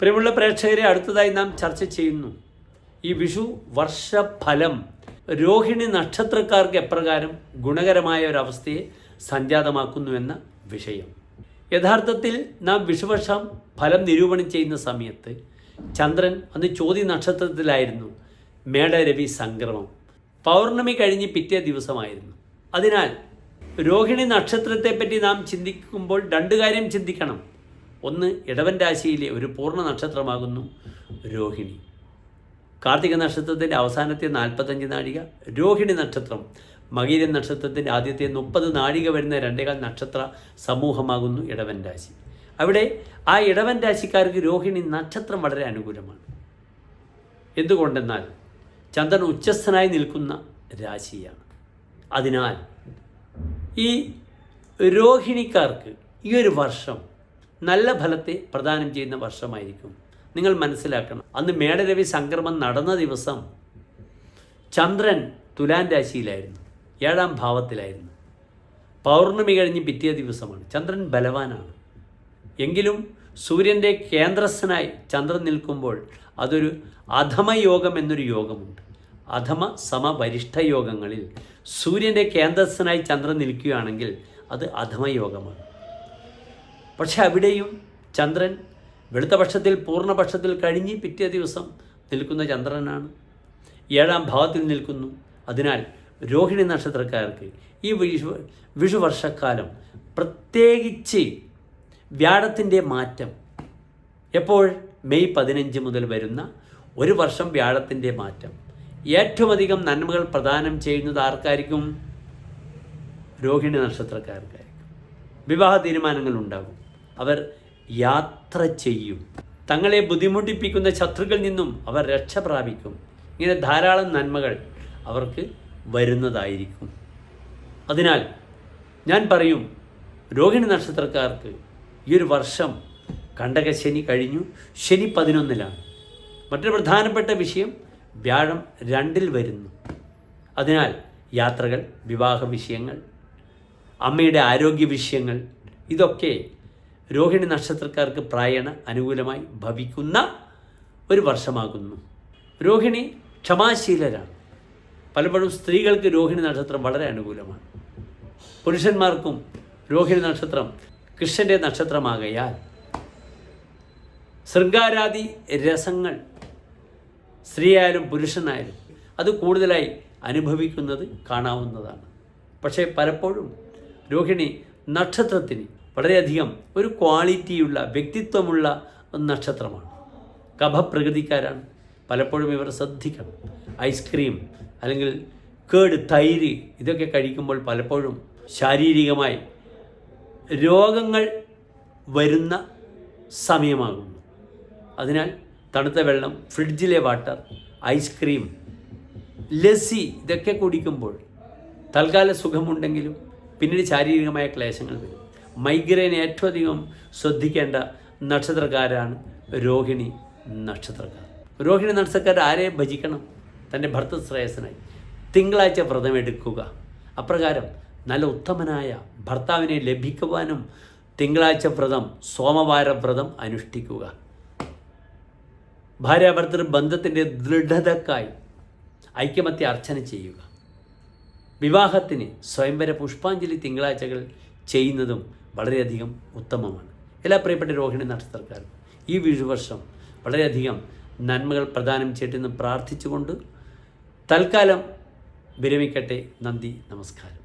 പ്രിയമുള്ള പ്രേക്ഷകരെ അടുത്തതായി നാം ചർച്ച ചെയ്യുന്നു. ഈ വിഷു വർഷഫലം രോഹിണി നക്ഷത്രക്കാർക്ക് എപ്രകാരം ഗുണകരമായ ഒരവസ്ഥയെ സംജാതമാക്കുന്നു എന്ന വിഷയം. യഥാർത്ഥത്തിൽ നാം വിഷുവർഷം ഫലം നിരൂപണം ചെയ്യുന്ന സമയത്ത് ചന്ദ്രൻ അന്ന് ചോതി നക്ഷത്രത്തിലായിരുന്നു. മേടരവി സംക്രമം. പൗർണമി കഴിഞ്ഞ് പിറ്റേ ദിവസമായിരുന്നു. അതിനാൽ രോഹിണി നക്ഷത്രത്തെപ്പറ്റി നാം ചിന്തിക്കുമ്പോൾ രണ്ട് കാര്യം ചിന്തിക്കണം. ഒന്ന് ഇടവൻ രാശിയിലെ ഒരു പൂർണ നക്ഷത്രമാകുന്നു രോഹിണി. കാർത്തിക നക്ഷത്രത്തിന്റെ അവസാനത്തെ നാൽപ്പത്തഞ്ച് നാഴിക രോഹിണി നക്ഷത്രം. മകീരൻ നക്ഷത്രത്തിന്റെ ആദ്യത്തെ മുപ്പത് നാഴിക വരുന്ന രണ്ടേകാൽ നക്ഷത്ര സമൂഹമാകുന്നു ഇടവൻ രാശി. അവിടെ ആ ഇടവൻ രാശിക്കാർക്ക് രോഹിണി നക്ഷത്രം വളരെ അനുകൂലമാണ്. എന്തുകൊണ്ടെന്നാൽ ചന്ദ്രൻ ഉച്ചസ്ഥനായി നിൽക്കുന്ന രാശിയാണ്. അതിനാൽ ഈ രോഹിണിക്കാർക്ക് ഈ ഒരു വർഷം നല്ല ഫലത്തെ പ്രദാനം ചെയ്യുന്ന വർഷമായിരിക്കും. നിങ്ങൾ മനസ്സിലാക്കണം. അന്ന് മേടരവി സംക്രമം നടന്ന ദിവസം ചന്ദ്രൻ തുലാൻ രാശിയിലായിരുന്നു. ഏഴാം ഭാവത്തിലായിരുന്നു. പൗർണമി കഴിഞ്ഞ് പിറ്റേ ദിവസമാണ്. ചന്ദ്രൻ ബലവാനാണ്. എങ്കിലും സൂര്യന്റെ കേന്ദ്രസ്ഥനായി ചന്ദ്രൻ നിൽക്കുമ്പോൾ അതൊരു അധമയോഗം എന്നൊരു യോഗമുണ്ട്. അധമ സമവരിഷ്ഠ യോഗങ്ങളിൽ സൂര്യന്റെ കേന്ദ്രസ്ഥനായി ചന്ദ്രൻ നിൽക്കുകയാണെങ്കിൽ അത് അധമയോഗമാണ്. പക്ഷെ അവിടെയും ചന്ദ്രൻ വെളുത്ത പക്ഷത്തിൽ പൂർണപക്ഷത്തിൽ കഴിഞ്ഞ് പിറ്റേ ദിവസം നിൽക്കുന്ന ചന്ദ്രനാണ്. ഏഴാം ഭാഗത്തിൽ നിൽക്കുന്നു. അതിനാൽ രോഹിണി നക്ഷത്രക്കാർക്ക് ഈ വിഷു വിഷുവർഷക്കാലം പ്രത്യേകിച്ച് വ്യാഴത്തിന്റെ മാറ്റം. എപ്പോൾ? മെയ് പതിനഞ്ച് മുതൽ വരുന്ന ഒരു വർഷം വ്യാഴത്തിന്റെ മാറ്റം. ഏറ്റവും അധികം നന്മകൾ പ്രദാനം ചെയ്യുന്നത് ആർക്കായിരിക്കും? രോഹിണി നക്ഷത്രക്കാർക്കായിരിക്കും. വിവാഹ തീരുമാനങ്ങൾ ഉണ്ടാകും. അവർ യാത്ര ചെയ്യും. തങ്ങളെ ബുദ്ധിമുട്ടിപ്പിക്കുന്ന ശത്രുക്കളിൽ നിന്നും അവർ രക്ഷ പ്രാപിക്കും. ഇങ്ങനെ ധാരാളം നന്മകൾ അവർക്ക് വരുന്നതായിരിക്കും. അതിനാൽ ഞാൻ പറയും രോഹിണി നക്ഷത്രക്കാർക്ക് ഈ ഒരു വർഷം കണ്ടക ശനി കഴിഞ്ഞു ശനി പതിനൊന്നിലാണ്. മറ്റൊരു പ്രധാനപ്പെട്ട വിഷയം വ്യാഴം രണ്ടിൽ വരുന്നു. അതിനാൽ യാത്രകൾ വിവാഹ വിഷയങ്ങൾ അമ്മയുടെ ആരോഗ്യ വിഷയങ്ങൾ ഇതൊക്കെ രോഹിണി നക്ഷത്രക്കാർക്ക് പ്രായണ അനുകൂലമായി ഭവിക്കുന്ന ഒരു വർഷമാകുന്നു. രോഹിണി ക്ഷമാശീലരാണ്. പലപ്പോഴും സ്ത്രീകൾക്ക് രോഹിണി നക്ഷത്രം വളരെ അനുകൂലമാണ്. പുരുഷന്മാർക്കും രോഹിണി നക്ഷത്രം കൃഷ്ണന്റെ നക്ഷത്രമാകയാൽ ശൃംഗാരാദി രസങ്ങൾ സ്ത്രീയായാലും പുരുഷനായാലും അത് കൂടുതലായി അനുഭവിക്കുന്നത് കാണാവുന്നതാണ്. പക്ഷേ പലപ്പോഴും രോഹിണി നക്ഷത്രത്തിന് വളരെയധികം ഒരു ക്വാളിറ്റിയുള്ള വ്യക്തിത്വമുള്ള നക്ഷത്രമാണ്. കഭപ്രകൃതിക്കാരാണ് പലപ്പോഴും ഇവർ ശ്രദ്ധിക്കണം. ഐസ്ക്രീം അല്ലെങ്കിൽ കേട് തൈര് ഇതൊക്കെ കഴിക്കുമ്പോൾ പലപ്പോഴും ശാരീരികമായി രോഗങ്ങൾ വരുന്ന സമയമാകുന്നു. അതിനാൽ തണുത്ത വെള്ളം ഫ്രിഡ്ജിലെ വാട്ടർ ഐസ്ക്രീം ലസ്സി ഇതൊക്കെ കുടിക്കുമ്പോൾ തൽക്കാല സുഖമുണ്ടെങ്കിലും പിന്നീട് ശാരീരികമായ ക്ലേശങ്ങൾ വരും. മൈഗ്രെയിൻ ഏറ്റവും അധികം ശ്രദ്ധിക്കേണ്ട നക്ഷത്രക്കാരാണ് രോഹിണി നക്ഷത്രക്കാർ. രോഹിണി നക്ഷത്രക്കാർ ആരെ ഭജിക്കണം? തന്റെ ഭർത്തശ്രേയസനായി തിങ്കളാഴ്ച വ്രതമെടുക്കുക അപ്രകാരം നല്ല ഉത്തമനായ ഭർത്താവിനെ ലഭിക്കുവാനും തിങ്കളാഴ്ച വ്രതം സോമവാര വ്രതം അനുഷ്ഠിക്കുക. ഭാര്യാഭർത്തൃ ബന്ധത്തിന്റെ ദൃഢതക്കായി ഐക്യമത്യ അർച്ചന ചെയ്യുക. വിവാഹത്തിന് സ്വയംവര പുഷ്പാഞ്ജലി തിങ്കളാഴ്ചകൾ ചെയ്യുന്നതും വളരെയധികം ഉത്തമമാണ്. എല്ലാ പ്രിയപ്പെട്ട രോഹിണി നക്ഷത്രക്കാരും ഈ വിഷുവർഷം വളരെയധികം നന്മകൾ പ്രദാനം ചെയ്യട്ടെന്ന് പ്രാർത്ഥിച്ചുകൊണ്ട് തൽക്കാലം വിരമിക്കട്ടെ. നന്ദി നമസ്കാരം.